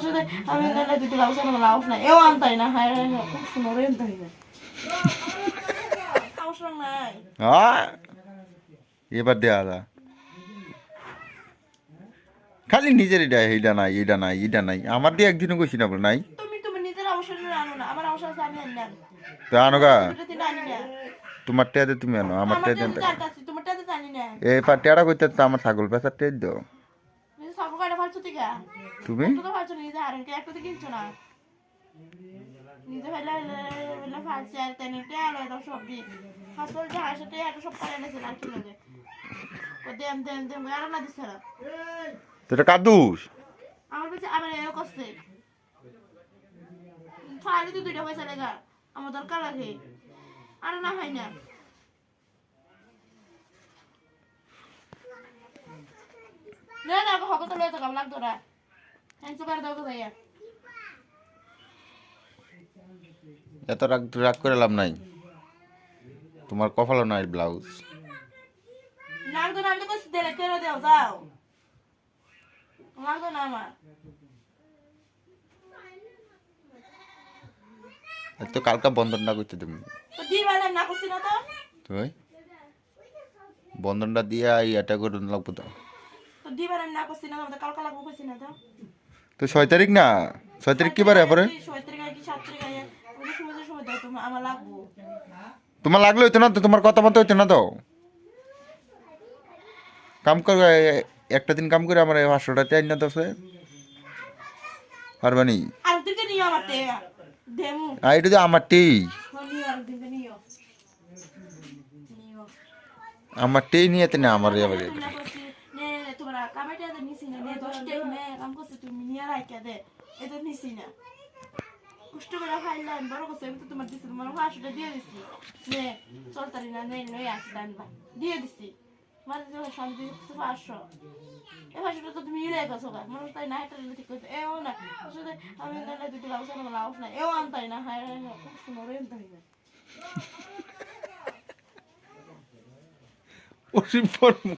আসলে আমি তাহলে দুটো লাউস আনো লাউস না এও আনতাই না হায় হায় খুব সুন্দর আনতাই না। নাই। এবার দেওয়া যা। খালি নিজের এটা এইটা নাই এইটা নাই এইটা নাই। আমার দিয়ে একদিনও কইছি না বলে নাই। আমার তো আনি তোমার টেয়াতে তুমি আনো আমার আমার টেয়াতে পা টেয়ারা করতে আমার ছাগল পেঁচার টেয়ার দাও। ফালছো থেকে? তুমি? তো তো ফালছো নিজে? আর একটা একটা তো কিনছো না? নিজে ফেলে ফেলে ফালছে আর তেনে টেল হয় সব সবজি হাসল যে হাসে টেল একটা সব পারে নেছে আর কি লাগে ও দেম দেম দেম আর না দিছে না তো এটা কাদুস আমার কাছে আবার এও করছে। ফাইলে তো দুইটা পয়সা লেগা। আমার দরকার লাগে। আর না হয় না। না না হকো তো লয়ে থাকাম লাগতো না। হ্যান্সো করে দাও তো ভাইয়া। এত রাগ রাগ করে লাভ নাই। তোমার কপালও নাই ব্লাউজ। লাগতো না আমি তো দিলে কেন দেও যাও। লাগতো না আমার। তো কালকা বন্ধনটা করতে তুমি। তুই বন্ধনটা দিয়ে এটা করে লাগবো তো। তো দিবালে না করছি না তো কালকা লাগবো কইছি না তো। তো ছয় তারিখ না? ছয় তারিখ কি বারে পরে? ছয় তারিখ কি সাত তারিখ সময় সময় দাও তুমি আমার লাগবো। তোমার লাগলে হইতো না তো তোমার কথা মতো হইতো না তো। কাম করে একটা দিন কাম করে আমার পাঁচশোটা চাই না? দশে পারবানি আর এটা যে আমার টেই নিও আর দিকে নিও। নিও। আমার টেই নিয়ে না আমার এবার তুমি না করছি নে নে তোমরা কামাইটা দে নিছি না নে দশ নে কাম করছে তুমি নিয়ে রাখা দে এটা নিছি না কষ্ট করে খাইলাম বড় করছে আমি তো তোমার দিছি তোমার পাঁচশোটা দিয়ে দিছি নে চলতারি না নে নই আসি দানবা দিয়ে দিছি তোমার যে শান্তি দিচ্ছে পাঁচশো এ পাঁচশোটা তো তুমি গেছো গা মানুষ তাই না এটা ঠিক করছে এও না আসলে আমি তাহলে দুটো না এও আনতাই না হায় খুব সুন্দর আনতাই না ওরে